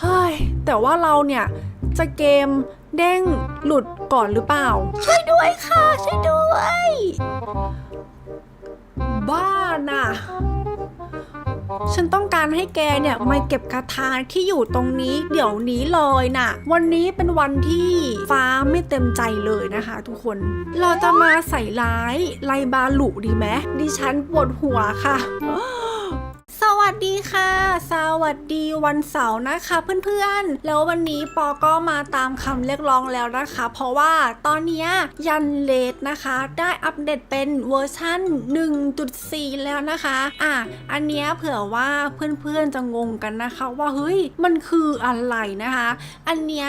เฮ้ย แต่ว่าเราเนี่ยจะเกมเด้งหลุดก่อนหรือเปล่า ช่วยด้วยค่ะ ช่วยด้วย บ้าน่ะ ฉันต้องการให้แกเนี่ยมาเก็บคาถาที่อยู่ตรงนี้เดี๋ยวนี้เลยน่ะ วันนี้เป็นวันที่ฟ้าไม่เต็มใจเลยนะคะ ทุกคน เราจะมาใส่ร้ายไลบาลุดีไหมดิฉันปวดหัวค่ะส วัสดีค่ะ สวัสดีวันเสาร์นะคะเพื่อนๆ แล้ววันนี้ปอก็มาตามคำเรียกร้องแล้วนะคะ เพราะว่าตอนนี้ยันเลดนะคะ ได้อัปเดตเป็นเวอร์ชั่น1.4 แล้วนะคะ อะ อันนี้เผื่อว่าเพื่อนๆจะงงกันนะคะ ว่าเฮ้ยมันคืออะไรนะคะ อันนี้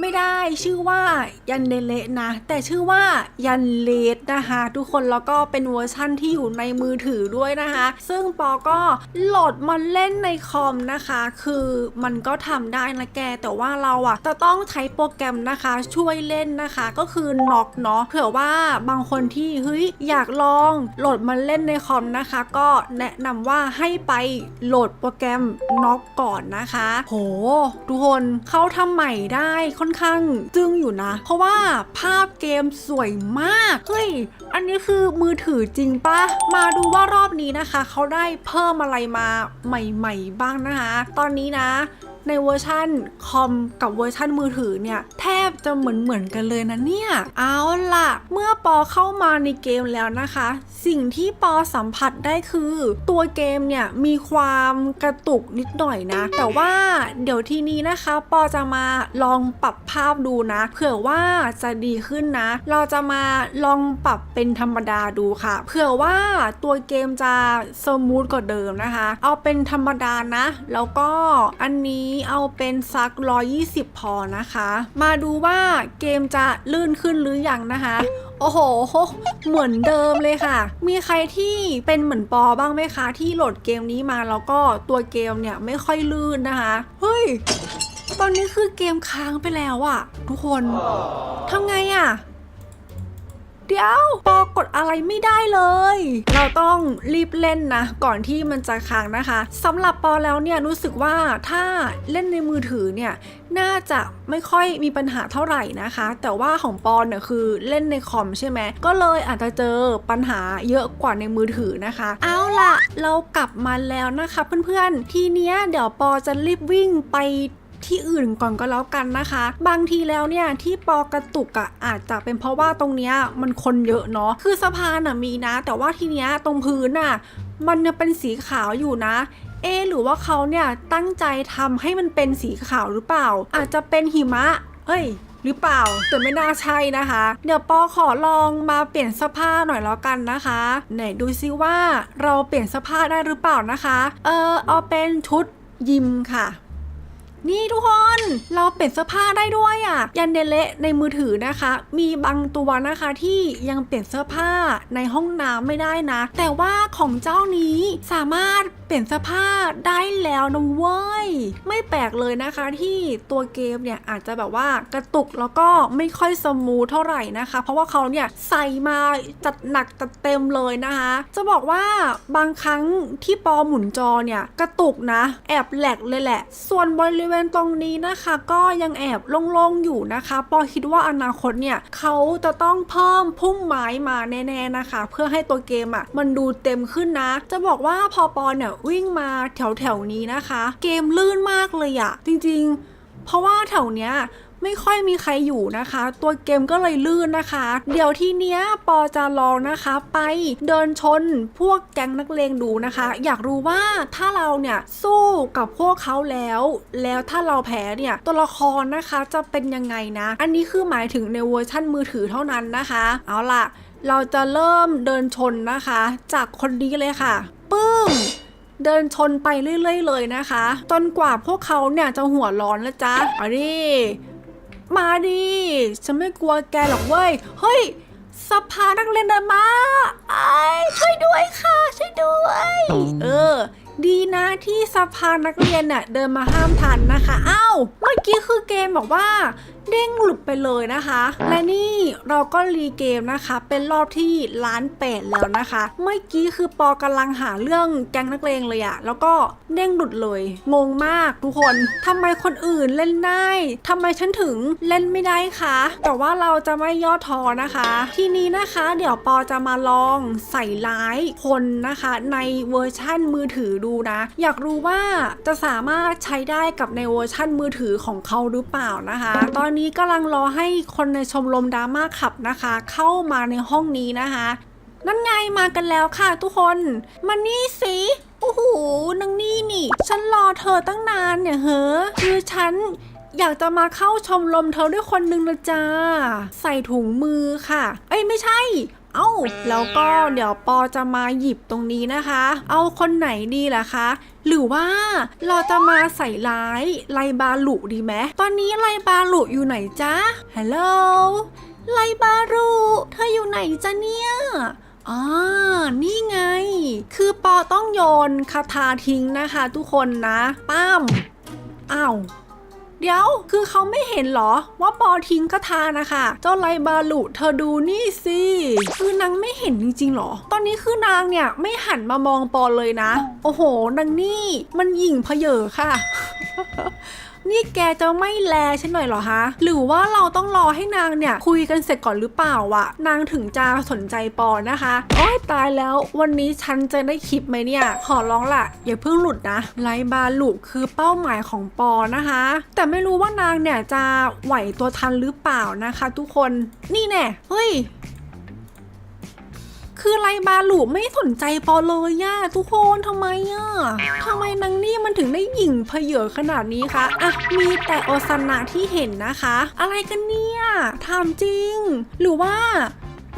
ไม่ได้ชื่อว่ายันเดนะ แต่ชื่อว่ายันเลดนะคะ ทุกคนแล้วก็เป็นเวอร์ชั่นที่อยู่ในมือถือด้วยนะคะ ซึ่งปอก็โหลดมาเล่นในคอมนะคะ คือมันก็ทำได้นะแก แต่ว่าเราอะจะต้องใช้โปรแกรมนะคะ ช่วยเล่นนะคะ ก็คือน็อกเนาะเผื่อว่าบางคนที่เฮ้ยอยากลองโหลดมาเล่นในคอมนะคะ ก็แนะนำว่าให้ไปโหลดโปรแกรมน็อกก่อนนะคะ โห ทุกคนเขาทำใหม่ได้ค่อนข้างจึ้งอยู่นะ เพราะว่าภาพเกมสวยมาก เฮ้ย อันนี้คือมือถือจริงปะมาดูว่ารอบนี้นะคะ เขาได้เพิ่มอะไรมาใหม่ ๆ บ้างนะคะ ตอนนี้นะ ในเวอร์ชั่นคอมกับเวอร์ชั่นมือถือเนี่ยแทบจะเหมือนเหมือนกันเลยนะเนี่ย เอาล่ะ เมื่อปอเข้ามาในเกมแล้วนะคะ สิ่งที่ปอสัมผัสได้คือ ตัวเกมเนี่ยมีความกระตุกนิดหน่อยนะ แต่ว่าเดี๋ยวทีนี้นะคะปอจะมาลองปรับภาพดูนะ เผื่อว่าจะดีขึ้นนะ เราจะมาลองปรับเป็นธรรมดาดูค่ะ เผื่อว่าตัวเกมจะสมูทกว่าเดิมนะคะ เอาเป็นธรรมดานะ แล้วก็อันนี้เอาเป็นสัก 120 พอนะคะ มาดูว่าเกมจะลื่นขึ้นหรือยังนะคะ โอ้โห เหมือนเดิมเลยค่ะ มีใครที่เป็นเหมือนปอบ้างไหมคะ ที่โหลดเกมนี้มาแล้วก็ตัวเกมเนี่ยไม่ค่อยลื่นนะคะ เฮ้ย ตอนนี้คือเกมค้างไปแล้วอะทุกคนทำไงอะ เดี๋ยวปอกดอะไรไม่ได้เลย เราต้องรีบเล่นนะ ก่อนที่มันจะค้างนะคะสำหรับปอแล้วเนี่ยรู้สึกว่าถ้าเล่นในมือถือเนี่ยน่าจะไม่ค่อยมีปัญหาเท่าไหร่นะคะ แต่ว่าของปอนเนี่ยคือเล่นในคอมใช่ไหมก็เลยอาจจะเจอปัญหาเยอะกว่าในมือถือนะคะ เอาล่ะ เรากลับมาแล้วนะคะเพื่อนๆ ทีเนี้ยเดี๋ยวปอจะรีบวิ่งไป ที่อื่นก่อนก็แล้วกันนะคะ บางทีแล้วเนี่ยที่ปอกระตุกอะ่ะอาจจะเป็นเพราะว่าตรงเนี้ยมันคนเยอะเนาะคือสะพานอะมีนะ แต่ว่าทีเนี้ยตรงพื้นอะมันยังเป็นสีขาวอยู่นะเอหรือว่าเขาเนี่ยตั้งใจทำให้มันเป็นสีขาวหรือเปล่า อาจจะเป็นหิมะ เอ้ยหรือเปล่าแต่ไม่น่าใช่นะคะ เดี๋ยวปอขอลองมาเปลี่ยนเสื้อผ้าหน่อยแล้วกันนะคะ ไหนดูซิว่าเราเปลี่ยนเสื้อผ้าได้หรือเปล่านะคะ เออเอาเป็นชุดยิมค่ะ นี่ทุกคน เราเปลี่ยนเสื้อผ้าได้ด้วยอะ่ะ ยันเดเละในมือถือนะคะ มีบางตัวนะคะที่ยังเปลี่ยนเสื้อผ้าในห้องน้ำไม่ได้นะ แต่ว่าของเจ้านี้สามารถเปลี่ยนเสื้อผ้าได้แล้วนะเว้ย ไม่แปลกเลยนะคะที่ตัวเกมเนี่ยอาจจะแบบว่ากระตุกแล้วก็ไม่ค่อยสมูทเท่าไหร่นะคะ เพราะว่าเขาเนี่ยใส่มาจัดหนักจัดเต็มเลยนะคะ จะบอกว่าบางครั้งที่ปอหมุนจอเนี่ยกระตุกนะ แอบแหลกเลยแหละ ส่วนบริริเวณตรงนี้นะคะก็ยังแอบโล่งๆอยู่นะคะ ปอคิดว่าอนาคตเนี่ยเขาจะต้องเพิ่มพุ่มไม้มาแน่ๆนะคะ เพื่อให้ตัวเกมอะ่ะมันดูเต็มขึ้นนะ จะบอกว่าพอปอเนี่ยวิ่งมาแถวๆนี้นะคะ เกมลื่นมากเลยอะจริงๆ เพราะว่าแถวเนี้ย ไม่ค่อยมีใครอยู่นะคะ ตัวเกมก็เลยลื่นนะคะ เดี๋ยวทีเนี้ยปอจะลองนะคะ ไปเดินชนพวกแก๊งนักเลงดูนะคะ อยากรู้ว่าถ้าเราเนี่ยสู้กับพวกเขาแล้ว แล้วถ้าเราแพ้เนี่ยตัวละครนะคะจะเป็นยังไงนะ อันนี้คือหมายถึงในเวอร์ชั่นมือถือเท่านั้นนะคะ เอาล่ะ เราจะเริ่มเดินชนนะคะ จากคนนี้เลยค่ะ ปึ้มเดินชนไปเรื่อย ๆ เลยนะคะ จนกว่าพวกเขาเนี่ยจะหัวร้อนแล้วจ้ะมาดิ มาดิฉันไม่กลัวแกหรอกเว้ย เฮ้ยสภานักเรียนเดินมาไอ้ายช่วยด้วยค่ะ ช่วยด้วย เออ ดีนะที่สภานักเรียนเน่ะเดินมาห้ามทันนะคะอ้าวเมื่อกี้คือเกมบอกว่า เด้งหลุดไปเลยนะคะ และนี่เราก็รีเกมนะคะ เป็นรอบที่ล้านแปดแล้วนะคะ เมื่อกี้คือปอกำลังหาเรื่องแก๊งนักเลงเลยอะแล้วก็เด้งหลุดเลย งงมากทุกคนทำไมคนอื่นเล่นได้ทำไมฉันถึงเล่นไม่ได้คะแต่ว่าเราจะไม่ย่อท้อนะคะ ทีนี้นะคะ เดี๋ยวปอจะมาลองใส่ร้ายคนนะคะ ในเวอร์ชั่นมือถือดูนะ อยากรู้ว่าจะสามารถใช้ได้กับในเวอร์ชั่นมือถือของเขาหรือเปล่านะคะ ตอนนี้กำลังรอให้คนในชมรมดราม่าขับนะคะ เข้ามาในห้องนี้นะคะ นั่นไงมากันแล้วค่ะทุกคนมานี่สิโอ้โหนางนี่นี่ ฉันรอเธอตั้งนานเนี่ยเฮ้อคือฉันอยากจะมาเข้าชมรมเธอด้วยคนหนึ่งนะจ้าใส่ถุงมือค่ะ เอ้ยไม่ใช่ เอ้าแล้วก็เดี๋ยวปอจะมาหยิบตรงนี้นะคะ เอาคนไหนดีล่ะคะ หรือว่าเราจะมาใส่ร้ายไลบาลุดีไหมตอนนี้ไลบาลุอยู่ไหนจ๊ะฮัลโหลไลบารุเธออยู่ไหนจ๊ะเนี่ยอ่านี่ไง คือปอต้องโยนคาถาทิ้งนะคะ ทุกคนนะป้ามอ้าว เดี๋ยวคือเขาไม่เห็นเหรอ ว่าปอทิ้งกระทานะคะ เจ้าไลบาลุเธอดูนี่สิคือนางไม่เห็นจริงๆเหรอ ตอนนี้คือนางเนี่ยไม่หันมามองปอเลยนะ โอ้โหนางนี่ มันหยิ่งเพเยอค่ะ นี่แกจะไม่แลฉันหน่อยเหรอฮะ หรือว่าเราต้องรอให้นางเนี่ย คุยกันเสร็จก่อนหรือเปล่าวะ นางถึงจะสนใจปอนะคะ โอ้ยตายแล้ว วันนี้ฉันจะได้คลิปไหมเนี่ย ขอร้องละอย่าเพิ่งหลุดนะไลบาลุคือเป้าหมายของปอนะคะ แต่ไม่รู้ว่านางเนี่ยจะไหวตัวทันหรือเปล่านะคะ ทุกคน นี่แน่ เฮ้ย คือไรบาลูไม่สนใจปอเลยย่าทุกคนทำไมอะทำไมนางนี่มันถึงได้หยิ่งเพเยอขนาดนี้คะอะมีแต่โอซานะที่เห็นนะคะ อะไรกันเนี่ยถามจริง หรือว่า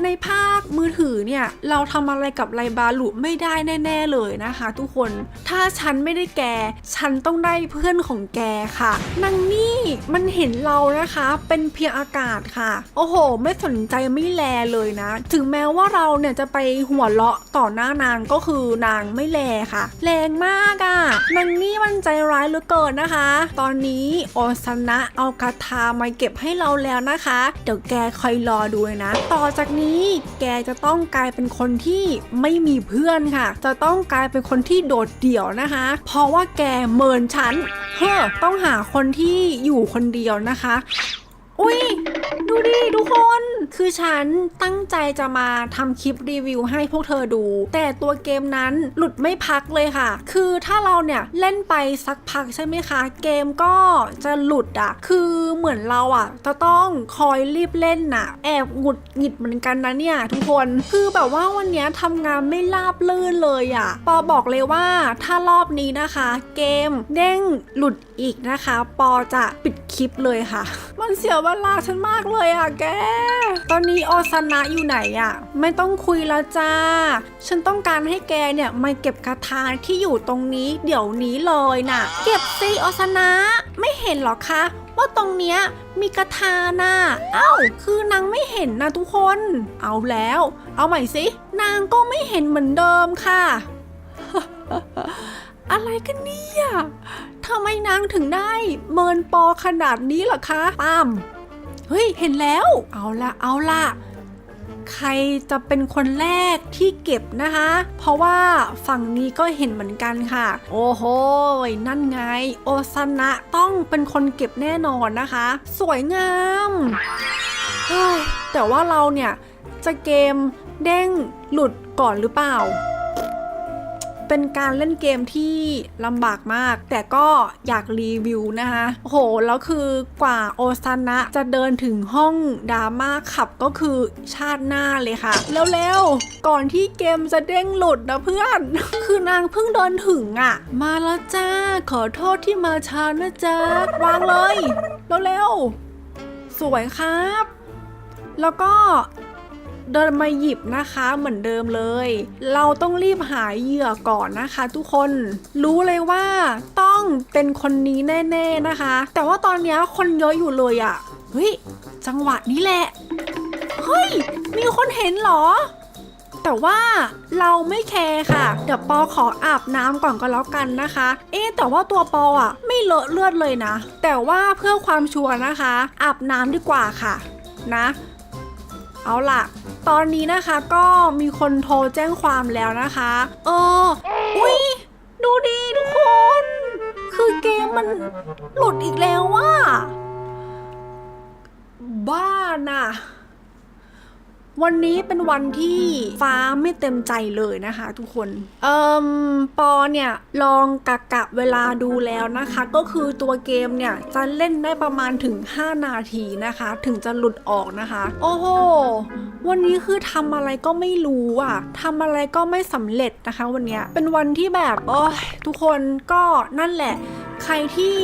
ในภาคมือถือเนี่ย เราทำอะไรกับไลบาลุไม่ได้แน่ ๆ เลยนะคะ ทุกคนถ้าฉันไม่ได้แก ฉันต้องได้เพื่อนของแกค่ะนางนี่มันเห็นเรานะคะเป็นเพียงอากาศค่ะ โอ้โห ไม่สนใจไม่แลเลยนะ ถึงแม้ว่าเราเนี่ยจะไปหัวเราะต่อหน้านางก็คือนางไม่แลค่ะ แรงมากอะ่ะนางนี่มันใจร้ายเหลือเกินนะคะ ตอนนี้โอซนะเอาคาถามาเก็บให้เราแล้วนะคะ เดี๋ยวแกคอยรอดูเลยนะ ต่อจากนี้นี่แกจะต้องกลายเป็นคนที่ไม่มีเพื่อนค่ะ จะต้องกลายเป็นคนที่โดดเดี่ยวนะคะ เพราะว่าแกเมินฉันเฮ้อต้องหาคนที่อยู่คนเดียวนะคะ อุ้ยดูดิทุกคน คือฉันตั้งใจจะมาทำคลิปรีวิวให้พวกเธอดู แต่ตัวเกมนั้นหลุดไม่พักเลยค่ะ คือถ้าเราเนี่ยเล่นไปสักพักใช่ไหมคะ เกมก็จะหลุดอะ่ะคือเหมือนเราอะ่ะจะต้องคอยรีบเล่นน่ะ แอบหงุดหงิดเหมือนกันนะเนี่ยทุกคน คือแบบว่าวันนี้ทำงานไม่ราบลื่นเลยอะ่ะปอบอกเลยว่าถ้ารอบนี้นะคะ เกมเด้งหลุดอีกนะคะ ปอจะปิดคลิปเลยค่ะ มันเสียเวลาฉันมากเลยอะแกตอนนี้ออสนะอยู่ไหนอะไม่ต้องคุยแล้วจ้า ฉันต้องการให้แกเนี่ยมาเก็บคาถาที่อยู่ตรงนี้เดี๋ยวนี้เลยน่ะ เก็บสิออสนะ ไม่เห็นหรอคะว่าตรงเนี้ยมีกระทาน่ะเอ้า คือนางไม่เห็นนะทุกคน เอาแล้ว เอาใหม่สิ นางก็ไม่เห็นเหมือนเดิมค่ะ อะไรกันเนี่ยทำไมนางถึงได้ เมินปอขนาดนี้ล่ะคะป้าม เฮ้ย เห็นแล้ว เอาละเอาละใครจะเป็นคนแรกที่เก็บนะคะ เพราะว่าฝั่งนี้ก็เห็นเหมือนกันค่ะ โอ้โห นั่นไง โอซานะต้องเป็นคนเก็บแน่นอนนะคะ สวยงามแต่ว่าเราเนี่ยจะเกมเด้งหลุดก่อนหรือเปล่า เป็นการเล่นเกมที่ลำบากมาก แต่ก็อยากรีวิวนะคะโอ้โห แล้วคือกว่าโอซานะจะเดินถึงห้องดราม่าขับก็คือชาติหน้าเลยค่ะ เร็วๆ ก่อนที่เกมจะเด้งหลุดนะเพื่อน คือนางเพิ่งเดินถึงอะ่ะ มาแล้วจ้า ขอโทษที่มาช้านะจ๊ะวางเลย เร็วๆ สวยครับ แล้วก็ เดินมาหยิบนะคะเหมือนเดิมเลย เราต้องรีบหาเหยื่อก่อนนะคะ ทุกคนรู้เลยว่าต้องเป็นคนนี้แน่ ๆนะคะ แต่ว่าตอนนี้คนเยอะอยู่เลยอะ่ะเฮ้ยจังหวะนี้แหละเฮ้ยมีคนเห็นเหรอ แต่ว่าเราไม่แคร์ค่ะ เดี๋ยวปอขออาบน้ำก่อนก็แล้วกันนะคะ เอ๊แต่ว่าตัวปออะ ไม่เลอะเลือดเลยนะ แต่ว่าเพื่อความชัวร์นะคะ อาบน้ำดีกว่าค่ะ นะ เอาล่ะ ตอนนี้นะคะก็มีคนโทรแจ้งความแล้วนะคะ เออ อุ้ยดูดีทุกคน คือเกมมันหลุดอีกแล้วว่าบ้าน่ะ วันนี้เป็นวันที่ฟ้าไม่เต็มใจเลยนะคะ ทุกคน เอ่มปอเนี่ยลองกะกะเวลาดูแล้วนะคะ ก็คือตัวเกมเนี่ยจะเล่นได้ประมาณถึง 5 นาทีนะคะ ถึงจะหลุดออกนะคะ โอ้โห วันนี้คือทำอะไรก็ไม่รู้อะทำอะไรก็ไม่สำเร็จนะคะ วันนี้เป็นวันที่แบบโอ้ยทุกคนก็นั่นแหละ ใครที่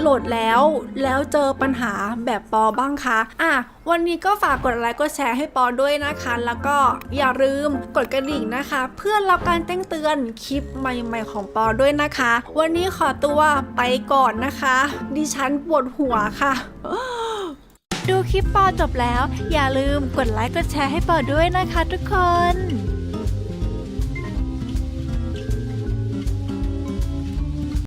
โหลดแล้วแล้วเจอปัญหาแบบปอบ้างคะอะวันนี้ก็ฝากกดไลค์กดแชร์ให้ปอด้วยนะคะ แล้วก็อย่าลืมกดกระดิ่งนะคะ เพื่อรับการแจ้งเตือนคลิปใหม่ ๆ ของปอด้วยนะคะ วันนี้ขอตัวไปก่อนนะคะ ดิฉันปวดหัวค่ะดูคลิปปอจบแล้ว อย่าลืมกดไลค์กดแชร์ให้ปอด้วยนะคะทุกคน